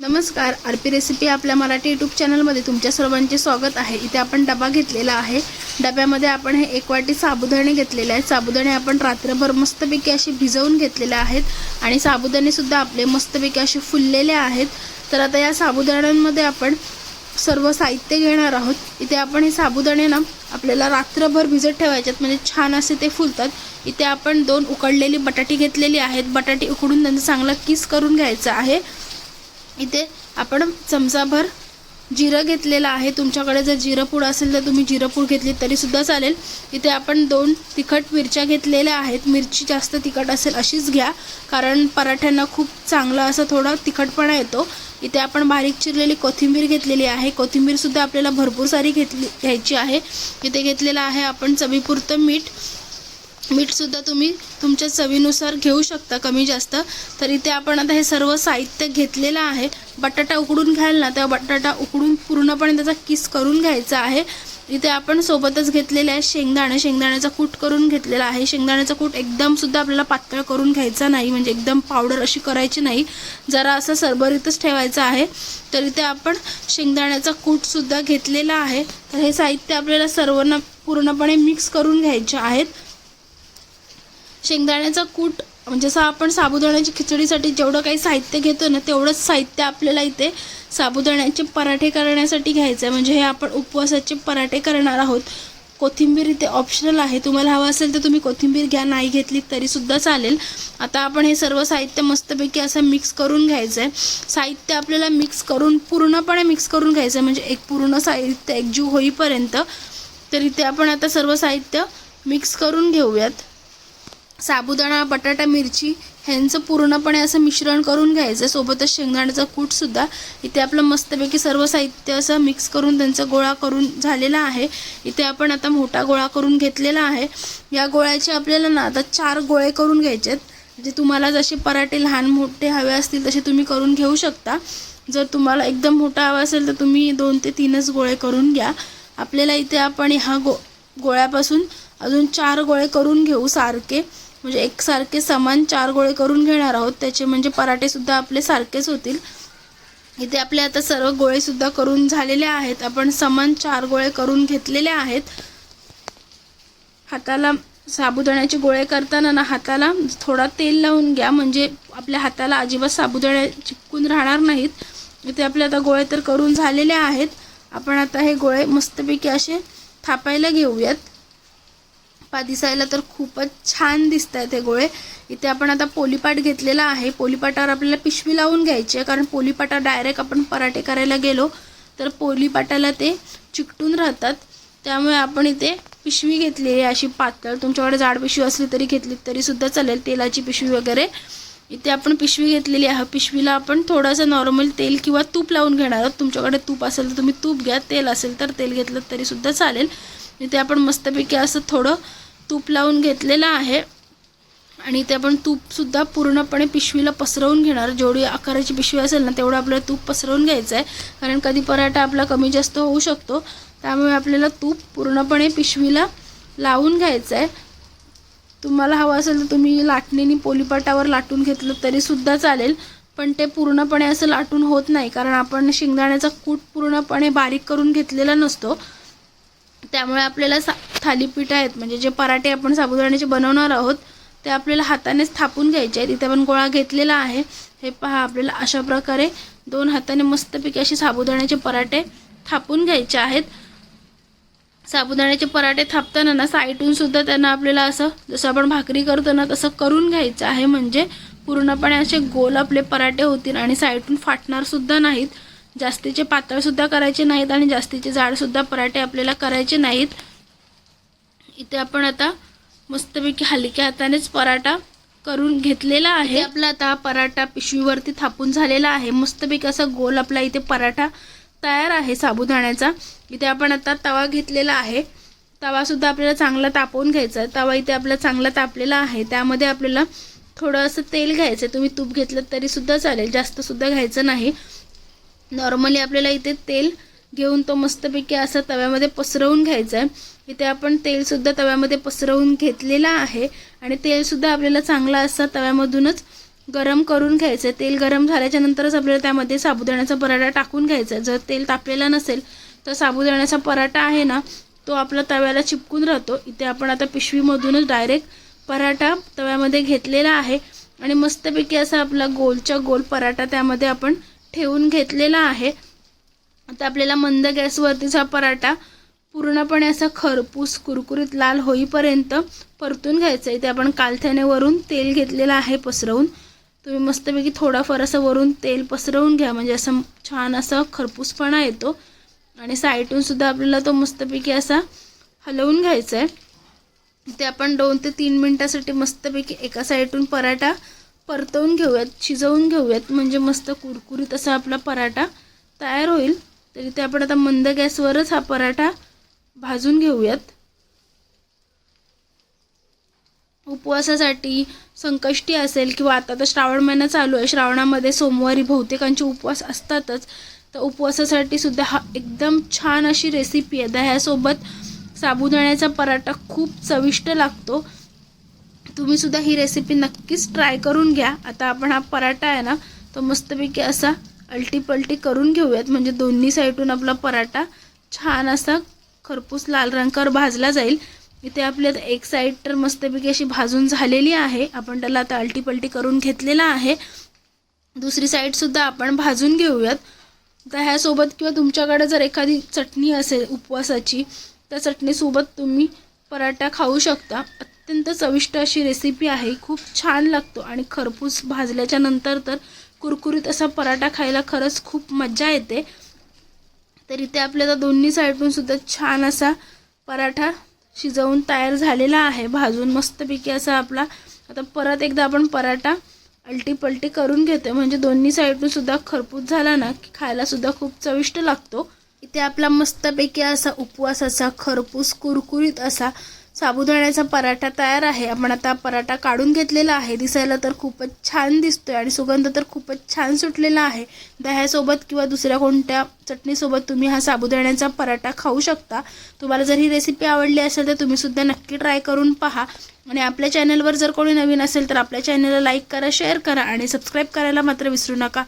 नमस्कार R P recipe आपल्या Marathi YouTube चॅनलमध्ये तुमच्या सर्वांचे स्वागत आहे. इथे आपण डबा घेतलेला आहे. डब्यामध्ये आपण हे एक वाटी साबुदाणे घेतलेले आहेत. साबुदाणे आपण रात्रभर मस्तपैकी असे भिजवून घेतलेले आहेत आणि साबुदाणेसुद्धा आपले मस्तपैकी असे फुललेले आहेत. तर आता या साबुदाण्यांमध्ये आपण सर्व साहित्य घेणार आहोत. इथे आपण हे साबुदाणे ना आपल्याला रात्रभर भिजत ठेवायच्यात म्हणजे छान असे ते फुलतात. इथे आपण दोन उकडलेली बटाटी घेतलेली आहेत. बटाटी उकडून त्यांचा चांगला किस करून घ्यायचा आहे. इथे आपण चमचाभर जिरं घेतलेलं आहे. तुमच्याकडे जर जिरं पूड असेल तर तुम्ही जिरं पूड घेतली तरीसुद्धा चालेल. इथे आपण दोन तिखट मिरच्या घेतलेल्या आहेत. मिरची जास्त तिखट असेल अशीच घ्या. कारण पराठ्यांना खूप चांगला असं थोडा तिखटपणा येतो. इथे आपण बारीक चिरलेली कोथिंबीर घेतलेली आहे. कोथिंबीरसुद्धा आपल्याला भरपूर सारी घेतली घ्यायची आहे. इथे घेतलेलं आहे आपण चवीपुरतं मीठ. मीठसुद्धा तुम्ही तुमच्या चवीनुसार घेऊ शकता कमी जास्त. तर इथे आपण आता हे सर्व साहित्य घेतलेलं आहे. बटाटा उकडून घ्याल ना तेव्हा बटाटा उकडून पूर्णपणे त्याचा किस करून घ्यायचा आहे. इथे आपण सोबतच घेतलेले आहे शेंगदाणे. शेंगदाण्याचा कूट करून घेतलेला आहे. शेंगदाण्याचा कूट एकदमसुद्धा आपल्याला पातळ करून घ्यायचा नाही म्हणजे एकदम पावडर अशी करायची नाही. जरा असं सरभरीतच ठेवायचं आहे. तर इथे आपण शेंगदाण्याचा कूटसुद्धा घेतलेला आहे. तर हे साहित्य आपल्याला सर्वांना पूर्णपणे मिक्स करून घ्यायचे आहेत. शेंगदाण्याचा कूट म्हणजे जसं आपण साबुदाण्याची खिचडीसाठी जेवढं काही साहित्य घेतो ना तेवढंच साहित्य आपल्याला इथे साबुदाण्याचे पराठे करण्यासाठी घ्यायचं आहे म्हणजे हे आपण उपवासाचे पराठे करणार आहोत. कोथिंबीर इथे ऑप्शनल आहे. तुम्हाला हवं असेल तर तुम्ही कोथिंबीर घ्या नाही घेतली तरीसुद्धा चालेल. आता आपण हे सर्व साहित्य मस्तपैकी असं मिक्स करून घ्यायचं आहे साहित्य आपल्याला मिक्स करून पूर्णपणे मिक्स करून घ्यायचं आहे म्हणजे एक पूर्ण साहित्य एकजीव होईपर्यंत. तर इथे आपण आता सर्व साहित्य मिक्स करून घेऊयात. साबुदाणा बटाटा मिरची ह्यांचं पूर्णपणे असं मिश्रण करून घ्यायचं. सोबतच शेंगदाण्याचा कूटसुद्धा इथे आपलं मस्तपैकी सर्व साहित्य असं मिक्स करून त्यांचा गोळा करून झालेला आहे. इथे आपण आता मोठा गोळा करून घेतलेला आहे. या गोळ्याचे आपल्याला ना आता चार गोळे करून घ्यायचे आहेत. म्हणजे तुम्हाला जसे पराठे लहान मोठे हवे असतील तसे तुम्ही करून घेऊ शकता. जर तुम्हाला एकदम मोठा हवा असेल तर तुम्ही दोन ते तीनच गोळे करून घ्या. आपल्याला इथे आपण ह्या गो गोळ्यापासून अजून चार गोळे करून घेऊ सारखे. म्हणजे एकसारखे समान चार गोळे करून घेणार आहोत. त्याचे म्हणजे पराठेसुद्धा आपले सारखेच होतील. इथे आपले आता सर्व गोळेसुद्धा करून झालेले आहेत. आपण समान चार गोळे करून घेतलेले आहेत. हाताला साबुदाण्याचे गोळे करताना ना हाताला थोडा तेल लावून घ्या. म्हणजे आपल्या हाताला अजिबात साबुदाणे चिपकून राहणार नाहीत. इथे आपले आता गोळे तर करून झालेले आहेत. आपण आता हे गोळे मस्तपैकी असे थापायला घेऊयात. पा दिसायला तर खूपच छान दिसत आहेत हे गोळे. इथे आपण आता पोलीपाट घेतलेला आहे. पोलीपाटावर आपल्याला पिशवी लावून घ्यायची आहे कारण पोलीपाटा डायरेक्ट आपण पराठे करायला गेलो तर पोलीपाटाला ते चिकटून राहतात. त्यामुळे आपण इथे पिशवी घेतलेली आहे अशी पातळ. तुमच्याकडे जाड पिशवी असली तरी घेतली तरीसुद्धा चालेल तेलाची पिशवी वगैरे. इथे आपण पिशवी घेतलेली आहे. पिशवीला आपण थोडंसं नॉर्मल तेल किंवा तूप लावून घेणार आहोत. तुमच्याकडे तूप असेल तर तुम्ही तूप घ्या तेल असेल तर तेल घेतलं तरीसुद्धा चालेल. इथे आपण मस्तपैकी असं थोडं तूप लावून घेतलेलं आहे. आणि इथे आपण तूपसुद्धा पूर्णपणे पिशवीला पसरवून घेणार. जेवढी आकाराची पिशवी असेल ना तेवढं आपल्याला तूप पसरवून घ्यायचं आहे कारण कधी पराठा आपला कमी जास्त होऊ शकतो. त्यामुळे आपल्याला तूप पूर्णपणे पिशवीला लावून घ्यायचं आहे तुम्हाला हवं असेल तर तुम्ही लाटणीने पोलीपाटावर लाटून घेतलं तरीसुद्धा चालेल. पण ते पूर्णपणे असं लाटून होत नाही. कारण आपण शेंगदाण्याचा कूट पूर्णपणे बारीक करून घेतलेला नसतो. त्यामुळे आपल्याला सा थालीपीठ आहेत. म्हणजे जे पराठे आपण साबुदाण्याचे बनवणार आहोत ते आपल्याला हातानेच थापून घ्यायचे आहेत. इथे आपण गोळा घेतलेला आहे. हे पहा आपल्याला अशा प्रकारे दोन हाताने मस्तपैकी असे साबुदाण्याचे पराठे थापून घ्यायचे आहेत. साबुदाण्याचे पराठे थापताना ना साईडून सुद्धा त्यांना आपल्याला असं जसं आपण भाकरी करतो ना तसं करून घ्यायचं आहे. म्हणजे पूर्णपणे असे गोल आपले पराठे होतील आणि साईडून फाटणार सुद्धा नाहीत. जास्तीचे पातळसुद्धा करायचे नाहीत आणि जास्तीचे जाडसुद्धा पराठे आपल्याला करायचे नाहीत. इथे आपण आता मस्तपैकी हलक्या हातानेच पराठा करून घेतलेला आहे. आपला आता पराठा पिशवीवरती थापून झालेला आहे. मस्तपैकी असा गोल आपला इथे पराठा तयार आहे साबुदाण्याचा. इथे आपण आता तवा घेतलेला आहे. तवासुद्धा आपल्याला चांगला तापवून घ्यायचा आहे. तवा इथे आपला चांगला तापलेला आहे. त्यामध्ये आपल्याला थोडं असं तेल घ्यायचं आहे तुम्ही तूप घेतलं तरीसुद्धा चालेल. जास्तसुद्धा घ्यायचं नाही. नॉर्मली आपल्याला इथे तेल घेऊन तो मस्तपैकी असा तव्यामध्ये पसरवून घ्यायचा आहे इथे आपण तेलसुद्धा तव्यामध्ये पसरवून घेतलेला आहे आणि तेलसुद्धा आपल्याला चांगला असा तव्यामधूनच गरम करून घ्यायचं आहे तेल गरम झाल्याच्या नंतरच आपल्याला त्यामध्ये साबुदाण्याचा पराठा टाकून घ्यायचा आहे जर तेल तापलेलं नसेल तर साबुदाण्याचा पराठा आहे ना तो आपला तव्याला चिपकून राहतो. इथे आपण आता पिशवीमधूनच डायरेक्ट पराठा तव्यामध्ये घेतलेला आहे. आणि मस्तपैकी असा आपला गोलच्या गोल पराठा त्यामध्ये आपण ठेवून घेतलेला आहे. आता आपल्याला मंद गॅसवरतीचा पराठा पूर्णपणे असा खरपूस कुरकुरीत लाल होईपर्यंत परतून घ्यायचं आहे. ते आपण कालथ्याने वरून तेल घेतलेलं आहे पसरवून. तुम्ही मस्तपैकी थोडाफार असं वरून तेल पसरवून घ्या. म्हणजे असं छान असं खरपूसपणा येतो. आणि साईडून सुद्धा आपल्याला तो मस्तपैकी असा हलवून घ्यायचा आहे. ते आपण दोन ते तीन मिनटासाठी मस्तपैकी एका साईडून पराठा परतवून घेऊयात शिजवून घेऊयात. म्हणजे मस्त कुरकुरीत असा आपला पराठा तयार होईल. तरी ते आपण आता मंद गॅसवरच हा पराठा भाजून घेऊयात. उपवासासाठी संकष्टी असेल किंवा आता तर श्रावण महिना चालू आहे. श्रावणामध्ये सोमवारी बहुतेकांचे उपवास असतातच. तर उपवासासाठी सुद्धा हा एकदम छान अशी रेसिपी आहे. दह्यासोबत साबुदाण्याचा पराठा खूप चविष्ट लागतो. तुम्ही सुद्धा ही रेसिपी नक्कीच ट्राय करून घ्या. आता आपण हा पराठा आहे ना तो मस्तपैकी असा अल्टीपल्टी करून घेऊयात. म्हणजे दोन्ही साईडून आपला पराठा छान असा खरपूस लाल रंगावर भाजला जाईल. इथे आपली आता एक साईड तर मस्तपैकी अशी भाजून झालेली आहे. आपण त्याला आता अल्टीपल्टी करून घेतलेला आहे. दुसरी साईडसुद्धा आपण भाजून घेऊयात. तर ह्यासोबत किंवा तुमच्याकडे जर एखादी चटणी असेल उपवासाची त्या चटणीसोबत तुम्ही पराठा खाऊ शकता. अत्यंत चविष्ट अशी रेसिपी आहे. खूप छान लागतो आणि खरपूस भाजल्याच्या नंतर तर कुरकुरीत असा पराठा खायला खरंच खूप मजा येते. तर इथे आपल्याला दोन्ही साईडून सुद्धा छान असा पराठा शिजवून तयार झालेला आहे. भाजून मस्तपैकी असा आपला आता परत एकदा आपण पराठा अलटी पलटी करून घेतो म्हणजे दोन्ही साईडून सुद्धा खरपूस झाला ना की खायला सुद्धा खूप चविष्ट लागतो. इथे आपला मस्तपैकी असा उपवासाचा खरपूस कुरकुरीत असा साबुदाण्याचा पराठा तयार आहे. आपण आता पराठा काढून घेतलेला आहे. दिसायला तर खूपच छान दिसतोय आणि सुगंध तर खूपच छान सुटलेला आहे. दह्यासोबत किंवा दुसऱ्या कोणत्या चटणीसोबत तुम्ही हा साबुदाण्याचा पराठा खाऊ शकता. तुम्हाला जर ही रेसिपी आवडली असेल तर तुम्हीसुद्धा नक्की ट्राय करून पहा. आणि आपल्या चॅनलवर जर कोणी नवीन असेल तर आपल्या चॅनलला लाईक करा शेअर करा आणि सबस्क्राईब करायला मात्र विसरू नका.